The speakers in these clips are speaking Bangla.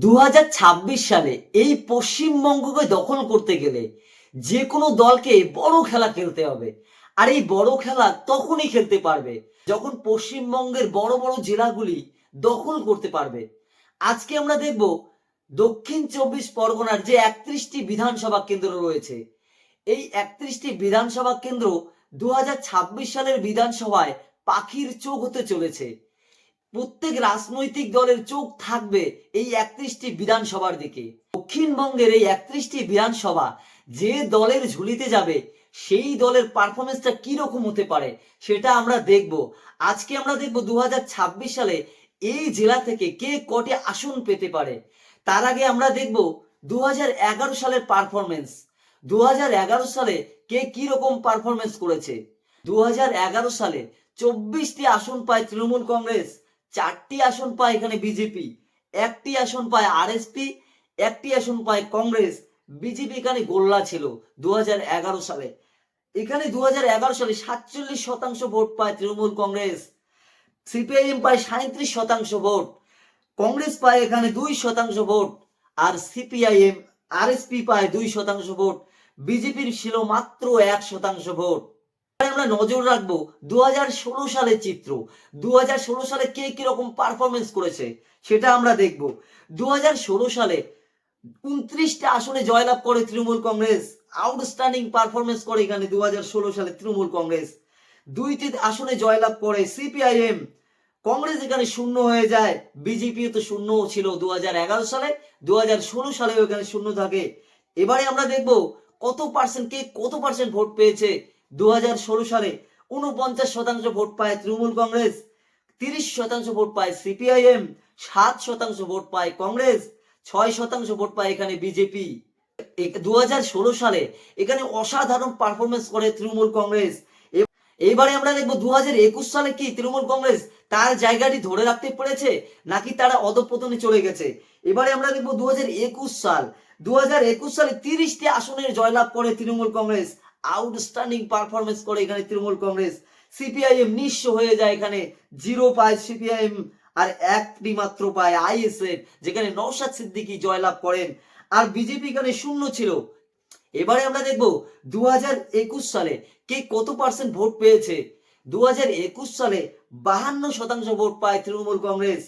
দু হাজার ছাব্বিশ সালে এই পশ্চিমবঙ্গকে দখল করতে গেলে যে কোনো দলকে বড় খেলা খেলতে হবে। আর এই বড় খেলা তখনই খেলতে পারবে যখন পশ্চিমবঙ্গের বড় বড় জেলাগুলি দখল করতে পারবে। আজকে আমরা দেখব দক্ষিণ চব্বিশ পরগনার যে একত্রিশটি বিধানসভা কেন্দ্র রয়েছে, এই একত্রিশটি বিধানসভা কেন্দ্র দু হাজার ছাব্বিশ সালের বিধানসভায় পাখির চোখ হতে চলেছে। প্রত্যেক রাজনৈতিক দলের চোখ থাকবে এই একত্রিশটি বিধানসভার দিকে। দক্ষিণবঙ্গের এই একত্রিশটি বিধানসভা যে দলের ঝুলিতে যাবে, সেই দলের পারফরমেন্সটা রকম হতে পারে সেটা আমরা দেখব। আজকে আমরা দেখব দু হাজার ছাব্বিশ সালে এই জেলা থেকে কে কটি আসন পেতে পারে। তার আগে আমরা দেখব দু হাজার এগারো সালের পারফরমেন্স দু হাজার এগারো সালে কে কি রকম পারফরমেন্স করেছে? দু হাজার এগারো সালে চব্বিশটি আসন পায় তৃণমূল কংগ্রেস। চারটি আসন পায় এখানে বিজেপি, একটি আসন পায় আরএসপি, একটি আসন পায় কংগ্রেস। বিজেপি এখানে গোল্লা ছিল দু সালে। এখানে দু সালে সাতচল্লিশ শতাংশ ভোট পায় তৃণমূল কংগ্রেস। সিপিআইএম পায় সাঁত্রিশ শতাংশ ভোট। কংগ্রেস পায় এখানে দুই শতাংশ ভোট আর সিপিআইএম, আরএসপি পায় দুই শতাংশ ভোট। বিজেপির ছিল মাত্র এক শতাংশ ভোট। আমরা নজর রাখব দু হাজার ষোলো সালের চিত্র। দু হাজার ষোলো সালে কে কীরকম পারফরমেন্স করেছে সেটা আমরা দেখব। দু সালে উনত্রিশটা আসনে জয়লাভ করে তৃণমূল কংগ্রেস। আউটস্ট্যান্ডিং পারফরমেন্স করে এখানে দু সালে তৃণমূল কংগ্রেস। দুইটি আসনে জয়লাভ করে সিপিআইএম কংগ্রেস এখানে শূন্য হয়ে যায় বিজেপি তো শূন্য ছিল দু হাজার এগারো সালে দু হাজার ষোলো সালে এখানে শূন্য থাকে। এবারে আমরা দেখব কত পার্সেন্ট কে কত পার্সেন্ট ভোট পেয়েছে দু হাজার ষোলো সালে উনপঞ্চাশ শতাংশ ভোট পায় তৃণমূল কংগ্রেস, তিরিশ শতাংশ ভোট পায় সিপিআইএম, সাত শতাংশ ভোট পায় কংগ্রেস, ছয় শতাংশ ভোট পায় এখানে বিজেপি। দু সালে এখানে অসাধারণ পারফরমেন্স করে তৃণমূল কংগ্রেস। এবারে আমরা দেখব দু হাজার একুশ সালে কি তৃণমূল কংগ্রেস তার জায়গাটি ধরে রাখতে পেরেছে নাকি তারা অধপতনে চলে গেছে। এবারে আমরা দেখব দু হাজার একুশ সাল দু হাজার একুশ সালে তিরিশটি আসনের জয়লাভ করে তৃণমূল কংগ্রেস। আউটস্ট্যান্ডিং পারফরমেন্স করে এখানে তৃণমূল কংগ্রেস। সিপিআইএম নিঃস্ব হয়ে যায় এখানে, জিরো পায় সিপিআইএম আর একটি মাত্র পায় আইএসএফ, যেখানে নওশাদ সিদ্দিকী জয়লাভ করেন। আর বিজেপি এখানে শূন্য ছিল। এবারে আমরা দেখব দু হাজার একুশ সালে কে কত পার্সেন্ট ভোট পেয়েছে। দু হাজার একুশ সালে বাহান্ন শতাংশ ভোট পায় তৃণমূল কংগ্রেস।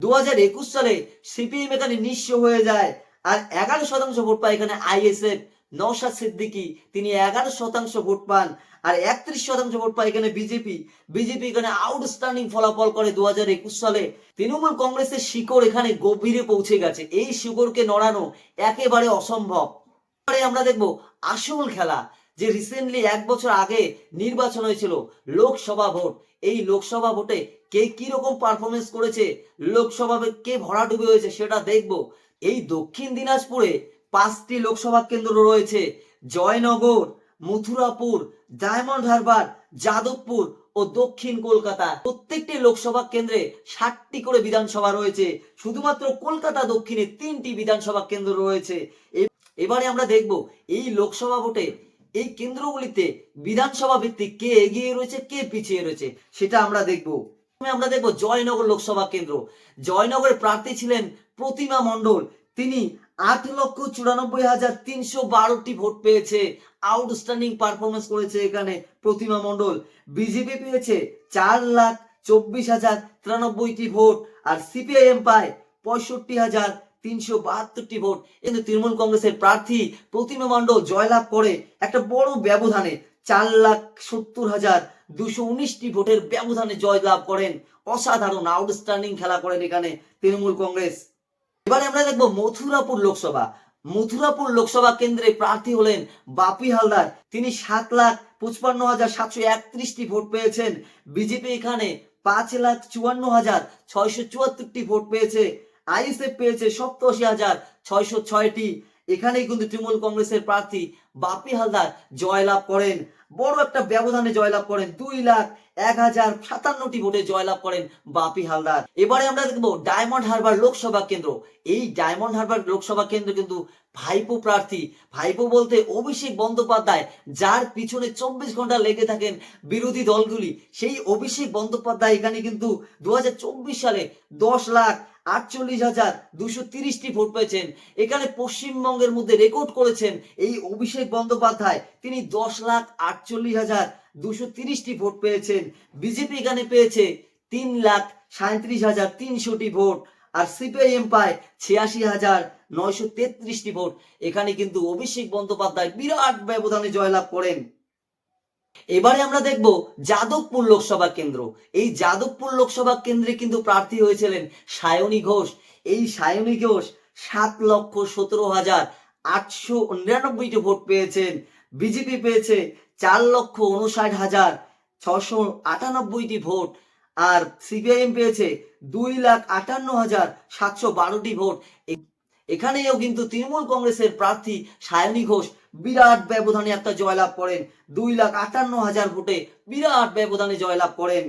দু হাজার একুশ সালে সিপিএম এখানে নিঃস্ব হয়ে যায় আর এগারো শতাংশ ভোট পায় এখানে আইএসএফ। নওশাদ সিদ্দিকী, তিনি এগারো শতাংশ ভোট পান আর একত্রিশ শতাংশ ভোট পায় এখানে বিজেপি। বিজেপি এখানে আউটস্ট্যান্ডিং ফলাফল করে দু হাজার একুশ সালে। তৃণমূল কংগ্রেসের শিকড় এখানে গভীরে পৌঁছে গেছে। এই শিকড়কে নড়ানো একেবারে অসম্ভব। আমরা দেখব আসল খেলা, যে রিসেন্টলি এক বছর আগে নির্বাচন হয়েছিল, লোকসভা ভোট। এই লোকসভা ভোটে কে কি রকম পারফরমেন্স করেছে লোকসভা কে ভরাডুবি হয়েছে সেটা দেখব। এই দক্ষিণ দিনাজপুরে পাঁচটি লোকসভা কেন্দ্র রয়েছে। জয়নগর, মথুরাপুর, ডায়মন্ড হারবার, যাদবপুর ও দক্ষিণ কলকাতা। প্রত্যেকটি লোকসভা কেন্দ্রে ষাটটি করে বিধানসভা রয়েছে। শুধুমাত্র কলকাতা দক্ষিণে তিনটি বিধানসভা কেন্দ্র রয়েছে। এবারে আমরা দেখব, এই লোকসভা ভোটে এই কেন্দ্রগুলিতে বিধানসভা ভিত্তিক কে এগিয়ে রয়েছে, কে পিছিয়ে রয়েছে, সেটা আমরা দেখব। আমরা দেখব জয়নগর লোকসভা কেন্দ্র। জয়নগরের প্রার্থী ছিলেন প্রতিমা মণ্ডল। তিনি আট লক্ষ চুরানব্বই হাজার তিনশো বারোটি ভোট পেয়েছে। আউটস্ট্যান্ডিং পারফরমেন্স করেছে এখানে প্রতিমা মণ্ডল। বিজেপি পেয়েছে চার লাখ চব্বিশ হাজার তিরানব্বইটি ভোট আর সিপিআইএম পায় পঁয়ষট্টি হাজার তিনশো বাহাত্তরটি ভোট। কিন্তু তৃণমূল কংগ্রেসের প্রার্থী প্রতিমা মণ্ডল জয়লাভ করে একটা বড় ব্যবধানে চার লাখ সত্তর হাজার দুশো উনিশটি ভোটের ব্যবধানে জয়লাভ করেন। অসাধারণ আউটস্ট্যান্ডিং খেলা করেন এখানে তৃণমূল কংগ্রেস। এবারে আমরা দেখব মথুরাপুর লোকসভা। মথুরাপুর লোকসভা কেন্দ্রে প্রার্থী হলেন বাপি হালদার। তিনি সাত লাখ পঁচপান্ন হাজার সাতশো একত্রিশটি ভোট পেয়েছেন। বিজেপি এখানে পাঁচ লাখ চুয়ান্ন হাজার ছয়শো চুয়াত্তরটি ভোট পেয়েছে। আইএসএফ পেয়েছে সপ্তাশি হাজার ছয়শো ছয়টি। এখানেই কিন্তু তৃণমূল কংগ্রেসের প্রার্থী বাপি হালদার জয়লাভ করেন। বড় একটা ব্যবধানে জয়লাভ করেন। দুই লাখ এক হাজার সাতান্নটি ভোটে জয়লাভ করেন বাপি হালদার। এবারে আমরা দেখব ডায়মন্ড হারবার লোকসভা কেন্দ্র। এই ডায়মন্ড হারবার লোকসভা কেন্দ্র কিন্তু ভাইপো প্রার্থী। ভাইপো বলতে অভিষেক বন্দ্যোপাধ্যায়, যার পিছনে চব্বিশ ঘণ্টা লেগে থাকেন বিরোধী দলগুলি। সেই অভিষেক বন্দ্যোপাধ্যায় এখানে কিন্তু দু হাজার চব্বিশ সালে দশ লাখ আটচল্লিশ হাজার দুশো তিরিশটি ভোট পেয়েছেন। এখানে পশ্চিমবঙ্গের মধ্যে রেকর্ড করেছেন এই অভিষেক বন্দ্যোপাধ্যায়। তিনি দশ লাখ আটচল্লিশ হাজার দুশো তিরিশটি ভোট পেয়েছেন। বিজেপি এখানে পেয়েছে তিন লাখ সাঁত্রিশ হাজার তিনশোটি ভোট। আর সিপিআইএম পায় ছিয়াশি হাজার নয়শো তেত্রিশটি ভোট। এখানে কিন্তু অভিষেক বন্দ্যোপাধ্যায় বিরাট ব্যবধানে জয়লাভ করেন। এবারে আমরা দেখব যাদবপুর লোকসভা কেন্দ্র। এই যাদবপুর লোকসভা কেন্দ্রে কিন্তু প্রার্থী হয়েছিলেন সায়নী ঘোষ। এই সায়নী ঘোষ সাত লক্ষ সতেরো হাজার আটশো নিরানব্বইটি ভোট পেয়েছেন। বিজেপি পেয়েছে চার লক্ষ উনষাট হাজার ছশো আটানব্বইটি ভোট। আর সিপিআইএম পেয়েছে দুই লাখ আটান্ন হাজার সাতশো বারোটি ভোট। এখানেও কিন্তু তৃণমূল কংগ্রেসের প্রার্থী সায়নী ঘোষ বিরাট ব্যবধানে একটা জয়লাভ করেন। দুই লাখ আটান্ন হাজার ভোটে বিরাট ব্যবধানে জয়লাভ করেন।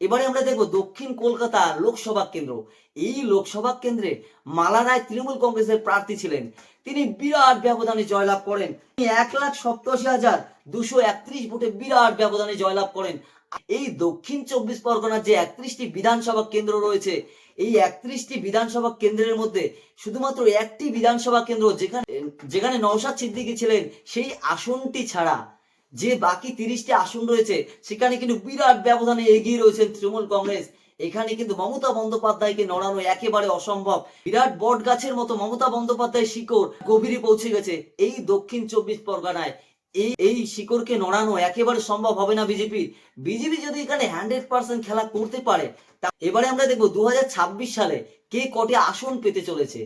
এবারে আমরা দেখব দক্ষিণ কলকাতা লোকসভা কেন্দ্র। এই লোকসভা কেন্দ্রে মালা রায় তৃণমূল কংগ্রেসের প্রার্থী ছিলেন। তিনি বিরাট ব্যবধানে জয়লাভ করেন। তিনি এক লাখ সপ্তাশি হাজার দুশো একত্রিশ ভোটে বিরাট ব্যবধানে জয়লাভ করেন। এই দক্ষিণ চব্বিশ পরগনার যে একত্রিশটি বিধানসভা কেন্দ্র রয়েছে, এই একত্রিশটি বিধানসভা কেন্দ্রের মধ্যে শুধুমাত্র একটি বিধানসভা কেন্দ্র যেখানে যেখানে নওশাদ সিদ্দিকী ছিলেন, সেই আসনটি ছাড়া যে বাকি তিরিশটি আসন রয়েছে, সেখানে কিন্তু বিরাট ব্যবধানে এগিয়ে রয়েছেন তৃণমূল কংগ্রেস। এখানে কিন্তু মমতা বন্দ্যোপাধ্যায়কে নড়ানো একেবারে অসম্ভব। বিরাট বট গাছের মতো মমতা বন্দ্যোপাধ্যায় শিকড় গভীরে পৌঁছে গেছে এই দক্ষিণ চব্বিশ পরগনায়। এই এই শিকড়কে নড়ানো একেবারে সম্ভব হবে না বিজেপির বিজেপি যদি এখানে হান্ড্রেড পার্সেন্ট খেলা করতে পারে, তা- এবারে আমরা দেখব দু সালে কে কটি আসন পেতে চলেছে।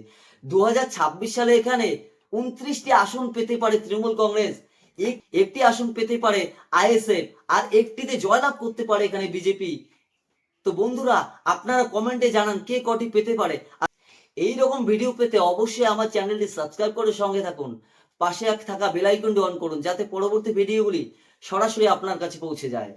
দুই হাজার ছাব্বিশ সালে এখানে উনত্রিশটি আসন পেতে পারে তৃণমূল কংগ্রেস, এক- একটি আসন পেতে পারে আইএসএফ আর একটিতে জয়লাভ করতে পারে এখানে বিজেপি তো বন্ধুরা, আপনারা কমেন্টে জানান কে কটি পেতে পারে। এই রকম ভিডিও পেতে অবশ্যই আমার চ্যানেলটি সাবস্ক্রাইব করে সঙ্গে থাকুন। পাশে থাকা বেলাইকুণ্ড অন করুন যাতে পরবর্তী ভিডিওগুলি সরাসরি আপনার কাছে পৌঁছে যায়।